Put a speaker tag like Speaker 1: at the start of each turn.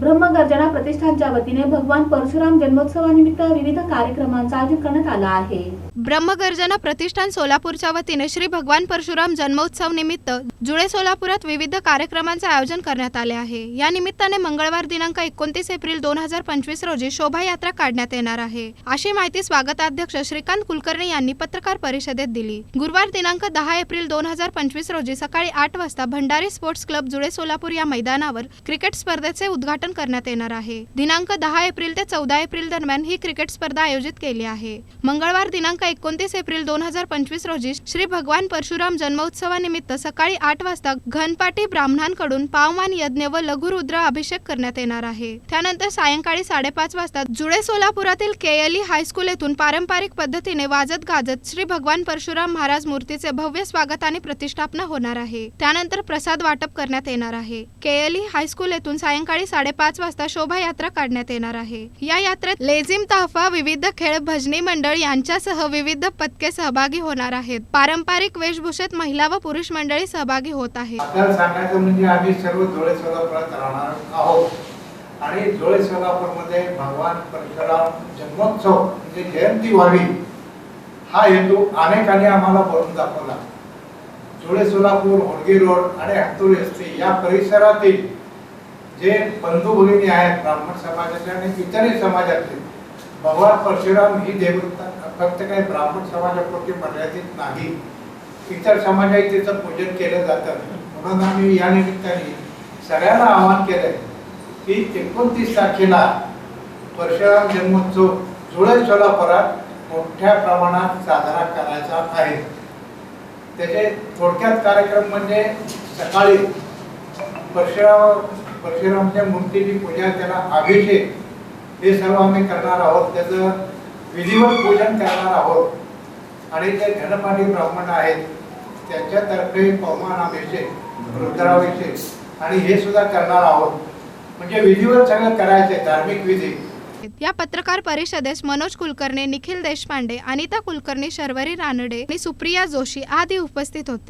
Speaker 1: ब्रह्मगर्जना प्रतिष्ठानच्या वतीने भगवान परशुराम जन्मोत्सवानिमित्त विविध कार्यक्रमांचं आयोजन करण्यात आलं आहे.
Speaker 2: ब्रह्मगर्जना प्रतिष्ठान सोलापूरच्या वतीने श्री भगवान परशुराम जन्मोत्सव निमित्त जुळे सोलापुरात विविध कार्यक्रमांचे आयोजन करण्यात आले आहे. या निमित्ताने मंगळवार दिनांक एकोणतीस एप्रिल दोन हजार पंचवीस रोजी शोभायात्रा काढण्यात येणार आहे. अशी माहिती स्वागताध्यक्ष श्रीकांत कुलकर्णी यांनी पत्रकार परिषदेत दिली. गुरुवार दिनांक दहा एप्रिल दोन हजार पंचवीस रोजी सकाळी आठ वाजता भंडारी स्पोर्ट्स क्लब जुळे सोलापूर या मैदानावर क्रिकेट स्पर्धेचे उद्घाटन करण्यात येणार आहे. दिनांक दहा एप्रिल ते चौदा एप्रिल दरम्यान ही क्रिकेट स्पर्धा आयोजित केली आहे. मंगळवार दिनांक एकोणतीस एप्रिल दोन हजार पंचवीस रोजी श्री भगवान परशुराम जन्मोत्सवानिमित्त सकाळी आठ वाजता घनपाटी ब्राह्मणांकडून पावमान यज्ञ व लघुरुद्र अभिषेक करण्यात येणार आहे. त्यानंतर सायंकाळी साडेपाच वाजता जुळे सोलापुरातील केएलई हायस्कूल येथून पारंपरिक पद्धतीने वाजत गाजत श्री भगवान परशुराम महाराज मूर्तीचे भव्य स्वागत आणि प्रतिष्ठापना होणार आहे. त्यानंतर प्रसाद वाटप करण्यात येणार आहे. केएलई हायस्कूल येथून सायंकाळी पाच वाजता शोभायात्रा काढण्यात येणार आहे. या यात्रेत लेझिम तहफा विविध खेळ भजनी मंडळ यांच्यासह विविध पथके सहभागी होणार आहेत. पारंपरिक वेशभूषेत महिला व पुरुष मंडळी सहभागी होत आहे
Speaker 3: आपल्याला सांगायचं म्हणजे आम्ही सर्व जोळे सोलापुरात राहणार आहोत. आणि जोळे सोलापूरमध्ये भगवान परशुराम जन्मोत्सव म्हणजे जयंती व्हावी हा हेतू अनेकांनी आम्हाला बोलून दाखवला. धुळे सोलापूर होडगी रोड आणि हत्तूर एसटी या परिसरातील जे बंधू भगिनी आहेत ब्राह्मण समाजाचे आणि इतरही समाजातले भगवान परशुराम ही देवता फक्त काही ब्राह्मण समाजापुरती मर्यादित नाही. इतर समाजाही तिचं पूजन केलं जातं. म्हणून आम्ही या निमित्ताने सगळ्यांना आवाहन केलंय की एकोणतीस तारखेला परशुराम जन्मोत्सव जुळे सोलापुरात मोठ्या प्रमाणात साजरा करायचा आहे. त्याचे थोडक्यात कार्यक्रम म्हणजे सकाळी परशुराम परशुरामच्या मूर्तीची पूजा त्याला अभिषेक हे सर्व आम्ही करणार आहोत. त्याचं विधिवत पूजन करणार आहोत. आणि जे घनपाठी ब्राह्मण आहेत. त्यांच्यातर्फे पवमान अभिषेक रुद्राभिषेक आणि हे सुद्धा करणार आहोत. म्हणजे विधिवत सगळं करायचे धार्मिक विधी.
Speaker 2: या पत्रकार परिषदेस मनोज कुलकर्णी निखिल देशपांडे अनिता कुलकर्णी शर्वरी रानडे आणि सुप्रिया जोशी आदी उपस्थित होते.